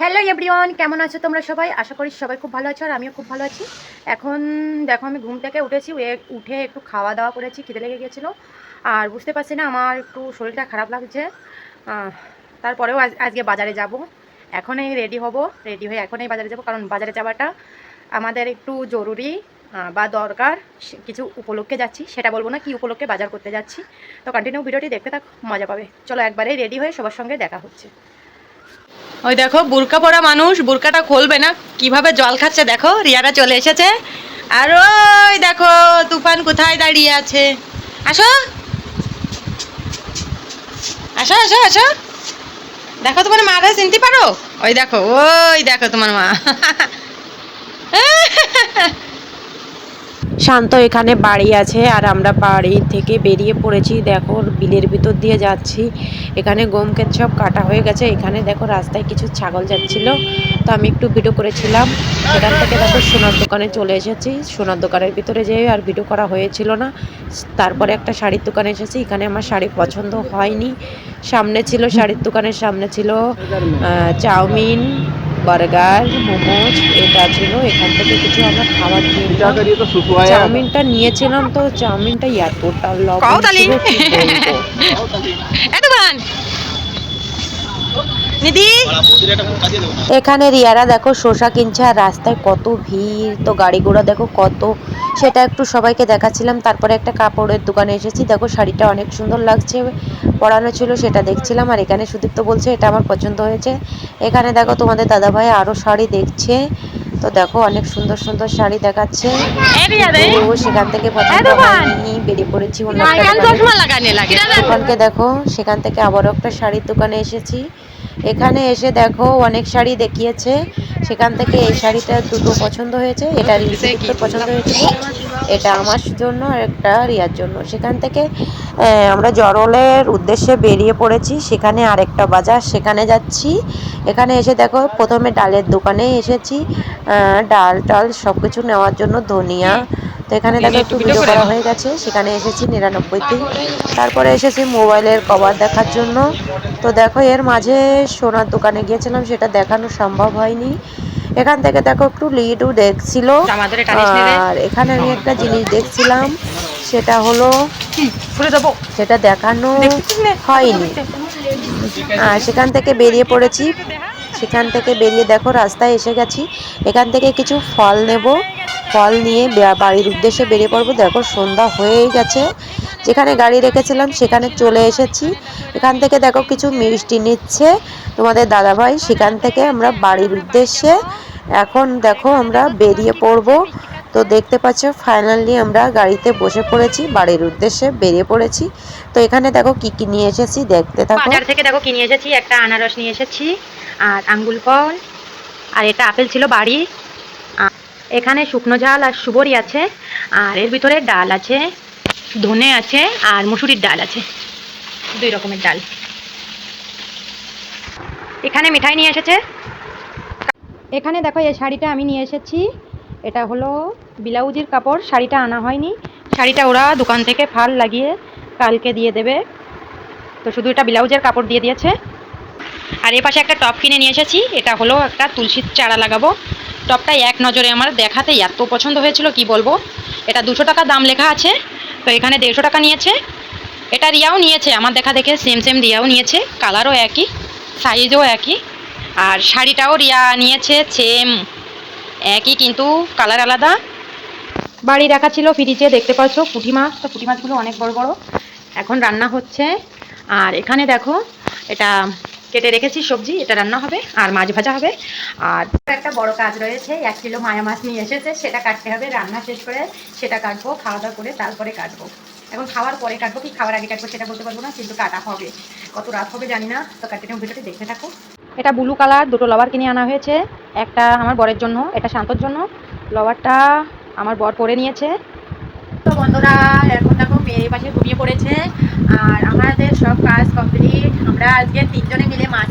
Hello everyone কেমন আছো তোমরা সবাই? আশা করি সবাই খুব ভালো আছো আর আমিও খুব ভালো আছি। এখন দেখো, আমি ঘুম থেকে উঠেছি উঠে একটু খাওয়া দাওয়া করেছি, খিদে লেগে গেছিল আর বুঝতে পারছি না, আমার একটু শরীরটা খারাপ লাগছে। তারপরেও আজ আজকে বাজারে যাব। এখনই রেডি হব রেডি হয়ে এখনই বাজারে যাব, কারণ বাজারে যাওয়াটা আমাদের একটু জরুরি বা দরকার। কিছু উপলক্ষে যাচ্ছি, সেটা বলব না কি উপলক্ষে বাজার করতে যাচ্ছি। তো কন্টিনিউ ভিডিওটি দেখতে থাক, মজা পাবে। চলো একবারেই রেডি হয়ে সবার সঙ্গে দেখা হচ্ছে। ওই দেখো, বুরকা পরা মানুষ, বুরকাটা খুলবে না। কীভাবে জল খাচ্ছে দেখো, রিয়ারা চলে এসেছে। আর ওই দেখো, তুফান কোথায় দাঁড়িয়ে আছে? আসো। আসো আসো আসো। দেখো তোমার মা মাকে চিনতে পারো? ওই দেখো ওই দেখো তোমার মা। শান্ত এখানে বাড়ি আছে আর আমরা বাড়ি থেকে বেরিয়ে পড়েছি। দেখো, বিলের ভিতর দিয়ে যাচ্ছি। এখানে গম সব কাটা হয়ে গেছে। এখানে দেখো রাস্তায় কিছু ছাগল যাচ্ছিল। তো আমি একটু ভিডিও করেছিলাম। সেখান থেকে দেখো সোনার দোকানে চলে এসেছি। সোনার দোকানের ভিতরে যেয়ে আর ভিডিও করা হয়েছিল না। তারপরে একটা শাড়ির দোকানে এসেছি। এখানে আমার শাড়ি পছন্দ হয়নি। সামনে ছিল শাড়ির দোকানের সামনে ছিল চাউমিন বার্গার মোমোজ এটা ছিল। এখান থেকে কিছু আমরা খাবার কিনলাম। চাউমিনটা নিয়েছিলাম তো চাউমিনটা এতটা লবণ ছিল নিদি এখানে রিয়ারা দেখো শসা কিনছে আর রাস্তায় কত ভিড় তো গাড়ি ঘোড়া দেখো কত। সেটা একটু সবাইকে দেখাচ্ছিলাম তারপরে একটা কাপড়ের দোকানে এসেছি। দেখো শাড়িটা অনেক সুন্দর লাগছে পরানো ছিল সেটা দেখছিলাম। আর এখানে সুদীপ্ত বলছে এটা আমার পছন্দ হয়েছে। এখানে দেখো তোমাদের দাদাভাই আরও শাড়ি দেখছে। তো দেখো অনেক সুন্দর সুন্দর শাড়ি দেখাচ্ছে। সেখান থেকে পছন্দ বেরিয়ে পড়েছি অন্য দোকানকে দেখো সেখান থেকে আবারও একটা শাড়ির দোকানে এসেছি। এখানে এসে দেখো অনেক শাড়ি দেখিয়েছে। সেখান থেকে এই শাড়িটা দুটো পছন্দ হয়েছে। এটা রিসিপ্ট পছন্দ হয়েছিল এটা আমার জন্য আর একটা রিয়ার জন্য। সেখান থেকে আমরা জরলের উদ্দেশ্যে বেরিয়ে পড়েছি। সেখানে আরেকটা বাজার, সেখানে যাচ্ছি। এখানে এসে দেখো, প্রথমে ডালের দোকানে এসেছি। ডাল টাল সব কিছু নেওয়ার জন্য ধনিয়া তো এখানে দেখো একটু ভিডিও করা হয়ে গেছে। সেখানে এসেছি নিরানব্বইতে তারপরে এসেছি মোবাইলের কভার দেখার জন্য। তো দেখো এর মাঝে সোনার দোকানে গিয়েছিলাম সেটা দেখানো সম্ভব হয়নি। এখান থেকে দেখো একটু লিডও দেখছিল। নেবে। আর এখানে আমি একটা জিনিস দেখছিলাম সেটা হলো সেটা দেখানো হয়নি। আর সেখান থেকে বেরিয়ে পড়েছি। সেখান থেকে বেরিয়ে দেখো রাস্তায় এসে গেছি। এখান থেকে কিছু ফল নেব। ফল নিয়ে বাড়ির উদ্দেশ্যে বেরিয়ে পড়ব। দেখো, সন্ধ্যা হয়েই গেছে। যেখানে গাড়ি রেখেছিলাম, সেখানে চলে এসেছি। এখান থেকে দেখো, কিছু মিষ্টি নিচ্ছে তোমাদের দাদাভাই। সেখান থেকে আমরা বাড়ির উদ্দেশ্যে এখন দেখো, আমরা বেরিয়ে পড়ব। তো দেখতে পাচ্ছ ফাইনালি আমরা গাড়িতে বসে পড়েছি, বাড়ির উদ্দেশ্যে বেরিয়ে পড়েছি। তো এখানে দেখো, কি কি নিয়ে এসেছি, দেখতে থাকো। বাজার থেকে দেখো কিনে এসেছি, একটা আনারস নিয়ে এসেছি, আর আঙ্গুল ফল, আর এটা আপেল ছিল বাড়ি। এখানে শুকনো ঝাল আর সুবরি আছে, আর এর ভিতরে ডাল আছে, ধনে আছে, আর মুসুরির ডাল আছে, দুই রকমের ডাল। এখানে মিঠাই নিয়ে এসেছে। এখানে দেখো এই শাড়িটা আমি নিয়ে এসেছি, এটা হলো ব্লাউজের কাপড়, শাড়িটা আনা হয়নি। শাড়িটা ওরা দোকান থেকে ফাল লাগিয়ে কালকে দিয়ে দেবে। তো শুধু এটা ব্লাউজের কাপড় দিয়ে দিয়েছে। আর এ পাশে একটা টপ কিনে নিয়ে এসেছি, এটা হলো একটা তুলসীর চারা লাগাবো। টপটা এক নজরে আমার দেখাতে এত পছন্দ হয়েছিল, কি বলব? এটা দুশো টাকা দাম লেখা আছে, তো এখানে দেড়শো টাকা নিয়েছে। এটা রিয়াও নিয়েছে, আমার দেখা দেখে সেম সেম রিয়াও নিয়েছে কালারও একই সাইজও একই, আর শাড়িটাও রিয়া নিয়েছে সেম একই কিন্তু কালার আলাদা। বাড়ি রাখা ছিল ফ্রিজে দেখতে পাচ্ছ, পুঁটি মাছ, তো পুঁটি মাছগুলো অনেক বড় বড়। এখন রান্না হচ্ছে, আর এখানে দেখো, এটা কেটে রেখেছি সবজি, এটা রান্না হবে আর মাছ ভাজা হবে। আর একটা বড় কাজ রয়েছে, এক কিলো মায়া মাছ নিয়ে এসেছে, সেটা কাটতে হবে, রান্না শেষ করে সেটা কাটবো, খাওয়া দাওয়া করে তারপরে কাটবো। এখন খাওয়ার পরে কাটবো, কি খাওয়ার আগে কাটবো সেটা বলতে পারব না, কিন্তু কাটা হবে। কত রাত হবে জানি না, তো কাটিনিউ ভিডিওটি দেখতে থাকো এটা ব্লু কালার, দুটো লবার কিনে আনা হয়েছে। একটা আমার বরের জন্য, এটা শান্তর জন্য। লবারটা আমার বর পরে নিয়েছে। তো বন্ধুরা, এখন মেয়ের পাশে ঘুমিয়ে পড়েছে। আর আমাদের সব কাজ কমপ্লিট আমরা আজকে তিনজনে মিলে মাছ